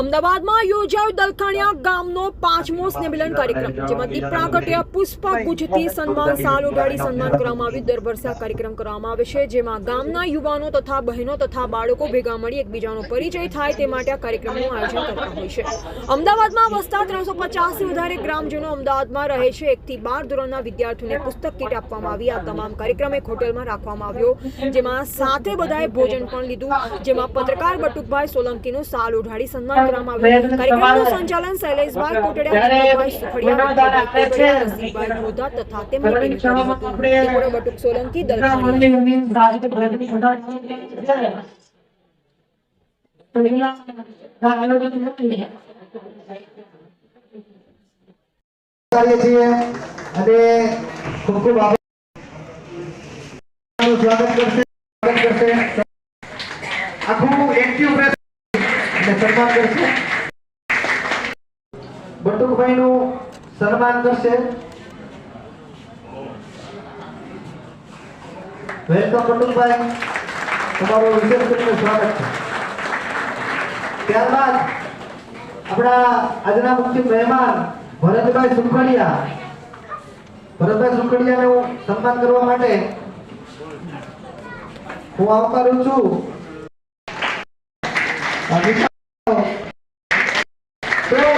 અમદાવાદમાં યોજાયો દલખાણિયા ગામનો પાંચમો સ્નેહમિલન કાર્યક્રમ જેમાં દીપ પ્રાગટ્ય પુષ્પ ગુજથી સન્માન સાલ ઉડાડી સન્માન કરવામાં આવ્યું દર વર્ષે કાર્યક્રમ કરવામાં આવે છે જેમાં ગામના યુવાનો તથા બહેનો તથા બાળકો ભેગા મળી એકબીજાનો પરિચય થાય તે માટે આ કાર્યક્રમનું આયોજન કરતા હોય છે. અમદાવાદમાં વસતા ત્રણસો પચાસથી વધારે ગ્રામજનો અમદાવાદમાં રહે છે. એકથી બાર ધોરણના વિદ્યાર્થીઓને પુસ્તક કીટ આપવામાં આવી. આ તમામ કાર્યક્રમ એક હોટલમાં રાખવામાં આવ્યો જેમાં સાથે બધાએ ભોજન પણ લીધું જેમાં પત્રકાર બટુકભાઈ સોલંકીનું સાલ ઉઢાડી સન્માન કરવામાં આવ્યું કાર્યક્રમનું સંચાલન શૈલેષભાઈ કોટડિયા સુખડિયા મોદા તથા તેમની ટીમ બટુક સોલંકી દલખાણીયા અને ખૂબ ખૂબ આભાર સ્વાગત કરશે. સ્વાગત કરશે. આખું એક્ટિવ સન્માન કરશે બટુકભાઈનું સન્માન કરશે વેલકમ બટુકભાઈ. તમારું વિશેષ કરીને સ્વાગત છે. ત્યારબાદ આપણા આજના મુખ્ય મહેમાન ભરતભાઈ સુખડિયા. ભરતભાઈ સુખડિયાનું સન્માન કરવા માટે હું આવકારું છું. Three.